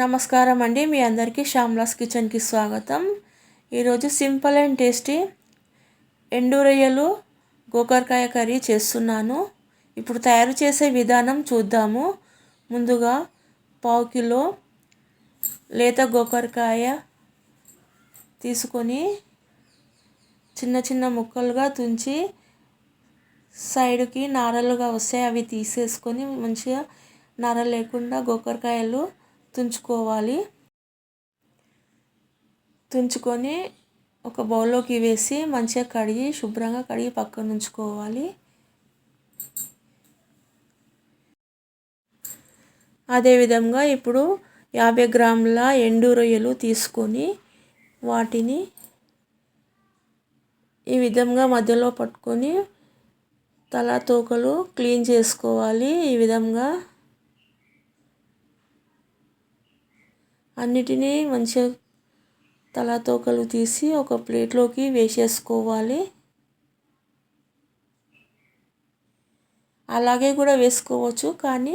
నమస్కారం అండి. మీ అందరికీ శ్యామ్లాస్ కిచెన్కి స్వాగతం. ఈరోజు సింపుల్ అండ్ టేస్టీ ఎండు రొయ్యలు గోకరకాయ కర్రీ చేస్తున్నాను. ఇప్పుడు తయారు చేసే విధానం చూద్దాము. ముందుగా పావు కిలో లేత గోకరకాయ తీసుకొని చిన్న చిన్న ముక్కలుగా తుంచి సైడ్కి నారలుగా వస్తాయి. అవి తీసేసుకొని మంచిగా నార లేకుండా గోకరకాయలు తుంచుకోవాలి. తుంచుకొని ఒక బౌల్లోకి వేసి మంచిగా కడిగి శుభ్రంగా కడిగి పక్కన ఉంచుకోవాలి. అదేవిధంగా ఇప్పుడు యాభై గ్రాముల ఎండు రొయ్యలు తీసుకొని వాటిని ఈ విధంగా మధ్యలో పట్టుకొని తల తోకలు క్లీన్ చేసుకోవాలి. ఈ విధంగా అన్నిటినీ మంచిగా తలాతోకలు తీసి ఒక ప్లేట్లోకి వేసేసుకోవాలి. అలాగే కూడా వేసుకోవచ్చు కానీ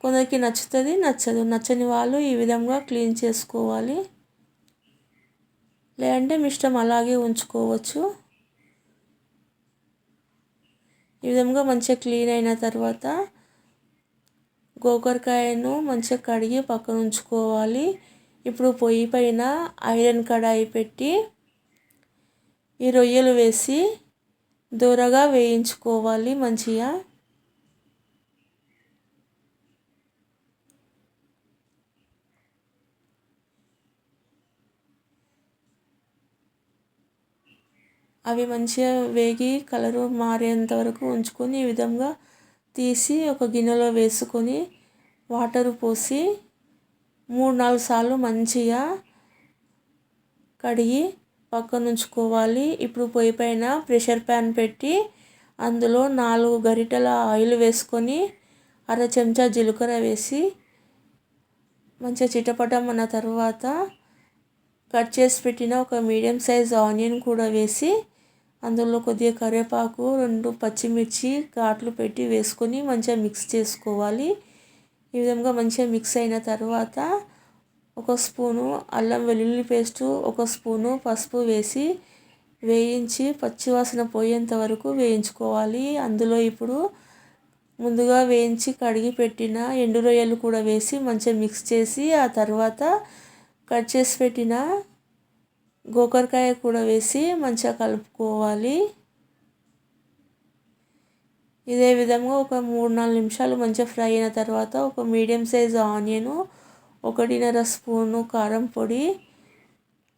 కొందరికి నచ్చుతుంది నచ్చదు. నచ్చని వాళ్ళు ఈ విధంగా క్లీన్ చేసుకోవాలి. లేదంటే మీ ఇష్టం అలాగే ఉంచుకోవచ్చు. ఈ విధంగా మంచిగా క్లీన్ అయిన తర్వాత గోకరకాయను మంచిగా కడిగి పక్కన ఉంచుకోవాలి. ఇప్పుడు పొయ్యి పైన ఐరన్ కడాయి పెట్టి ఈ రొయ్యలు వేసి దూరగా వేయించుకోవాలి మంచిగా. అవి మంచిగా వేగి కలరు మారేంత వరకు ఉంచుకొని ఈ విధంగా తీసి ఒక గిన్నెలో వేసుకొని వాటర్ పోసి మూడు నాలుగు సార్లు మంచిగా కడిగి పక్కన ఉంచుకోవాలి. ఇప్పుడు పొయ్యి పైన ప్రెషర్ ప్యాన్ పెట్టి అందులో నాలుగు గరిటెల ఆయిల్ వేసుకొని అర చెంచా జీలకర్ర వేసి మంచిగా చిటపటమన్న తర్వాత కట్ చేసి పెట్టిన ఒక మీడియం సైజ్ ఆనియన్ కూడా వేసి అందులో కొద్దిగా కరివేపాకు రెండు పచ్చిమిర్చి ఘాట్లు పెట్టి వేసుకొని మంచిగా మిక్స్ చేసుకోవాలి. ఈ విధంగా మంచిగా మిక్స్ అయిన తర్వాత ఒక స్పూను అల్లం వెల్లుల్లి పేస్టు ఒక స్పూను పసుపు వేసి వేయించి పచ్చివాసన పోయేంత వరకు వేయించుకోవాలి. అందులో ఇప్పుడు ముందుగా వేయించి కడిగి పెట్టిన ఎండు రొయ్యలు కూడా వేసి మంచిగా మిక్స్ చేసి ఆ తర్వాత కట్ చేసి పెట్టిన గోకరకాయ కూడా వేసి మంచిగా కలుపుకోవాలి. ఇదే విధంగా ఒక మూడు నాలుగు నిమిషాలు మంచిగా ఫ్రై అయిన తర్వాత ఒక మీడియం సైజ్ ఆనియన్ ఒకటిన్నర స్పూను కారం పొడి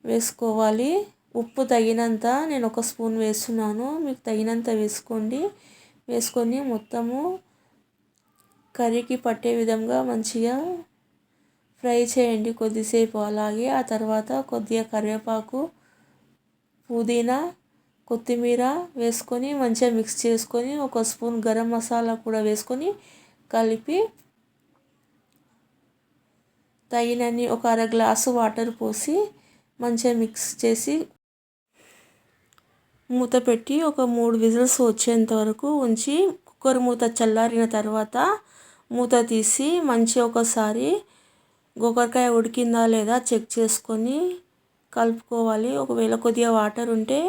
వేసుకోవాలి. ఉప్పు తగినంత నేను ఒక స్పూన్ వేస్తున్నాను. మీకు తగినంత వేసుకోండి. వేసుకొని మొత్తము కర్రీకి పట్టే విధంగా మంచిగా ఫ్రై చేయండి కొద్దిసేపు. అలాగే ఆ తర్వాత కొద్దిగా కరివేపాకు పుదీనా కొత్తిమీర వేసుకొని మంచిగా మిక్స్ చేసుకొని ఒక స్పూన్ గరం మసాలా కూడా వేసుకొని కలిపి తగినన్ని ఒక అర గ్లాసు వాటర్ పోసి మంచిగా మిక్స్ చేసి మూత పెట్టి ఒక మూడు విజిల్స్ వచ్చేంత వరకు ఉంచి కుక్కర్ మూత చల్లారిన తర్వాత మూత తీసి మంచిగా ఒకసారి గోకరకాయ ఉడికిందా లేదా చెక్ చేసుకొని కలుపుకోవాలి. ఒకవేళ కొద్దిగా వాటర్ ఉంటే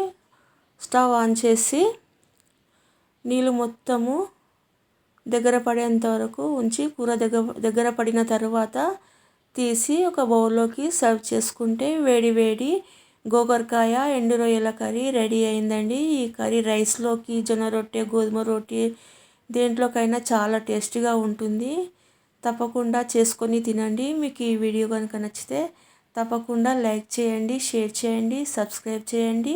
స్టవ్ ఆన్ చేసి నీళ్ళు మొత్తము దగ్గర పడేంత వరకు ఉంచి కూర దగ్గర దగ్గర పడిన తర్వాత తీసి ఒక బౌల్లోకి సర్వ్ చేసుకుంటే వేడి వేడి గోకరకాయ ఎండు రొయ్యల కర్రీ రెడీ అయిందండి. ఈ కర్రీ రైస్లోకి జొన్న రొట్టె గోధుమ రొట్టె దేంట్లోకైనా చాలా టేస్టీగా ఉంటుంది. తప్పకుండా చేసుకొని తినండి. మీకు ఈ వీడియో కనుక నచ్చితే తప్పకుండా లైక్ చేయండి షేర్ చేయండి సబ్స్క్రైబ్ చేయండి.